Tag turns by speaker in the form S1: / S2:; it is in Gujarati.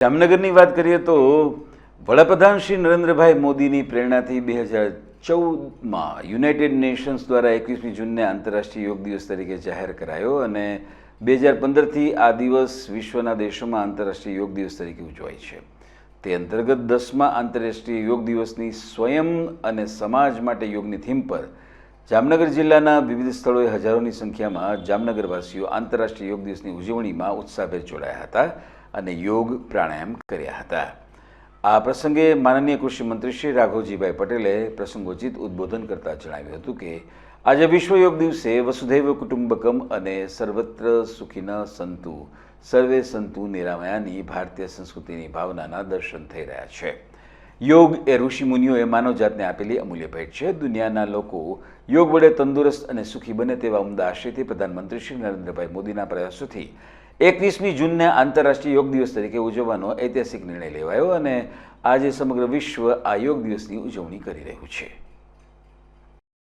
S1: જામનગરની વાત કરીએ તો વડાપ્રધાન શ્રી નરેન્દ્રભાઈ મોદીની પ્રેરણાથી બે હજાર ચૌદમાં યુનાઇટેડ નેશન્સ દ્વારા એકવીસમી જૂનને આંતરરાષ્ટ્રીય યોગ દિવસ તરીકે જાહેર કરાયો અને બે હજાર પંદરથી આ દિવસ વિશ્વના દેશોમાં આંતરરાષ્ટ્રીય યોગ દિવસ તરીકે ઉજવાય છે. તે અંતર્ગત દસમા આંતરરાષ્ટ્રીય યોગ દિવસની સ્વયં અને સમાજ માટે યોગની થીમ પર જામનગર જિલ્લાના વિવિધ સ્થળોએ હજારોની સંખ્યામાં જામનગરવાસીઓ આંતરરાષ્ટ્રીય યોગ દિવસની ઉજવણીમાં ઉત્સાહભેર જોડાયા હતા. અને યોગ પ્રાણાયામ કર્યા હતા. આ પ્રસંગે માનનીય કૃષિ મંત્રી શ્રી રાઘવજીભાઈ પટેલે પ્રસંગોચિત ઉદ્બોધન કરતા જણાવ્યું હતું કે, આજે વિશ્વ યોગ દિવસે વસુધૈવ કુટુંબકમ અને સર્વત્ર સુખીન સંતુ, સર્વે સંતુ નિરામયાની ભારતીય સંસ્કૃતિની ભાવનાના દર્શન થઈ રહ્યા છે. યોગ એ ઋષિમુનિઓએ માનવજાતને આપેલી અમૂલ્ય ભેટ છે. દુનિયાના લોકો યોગ વડે તંદુરસ્ત અને સુખી બને તેવા ઉમદા આશયથી પ્રધાનમંત્રી શ્રી નરેન્દ્રભાઈ મોદીના પ્રયાસોથી એકવીસમી જૂનને આંતરરાષ્ટ્રીય યોગ દિવસ તરીકે ઉજવવાનો ઐતિહાસિક નિર્ણય લેવાયો અને આજે સમગ્ર વિશ્વ આ યોગ દિવસની ઉજવણી કરી રહ્યું છે.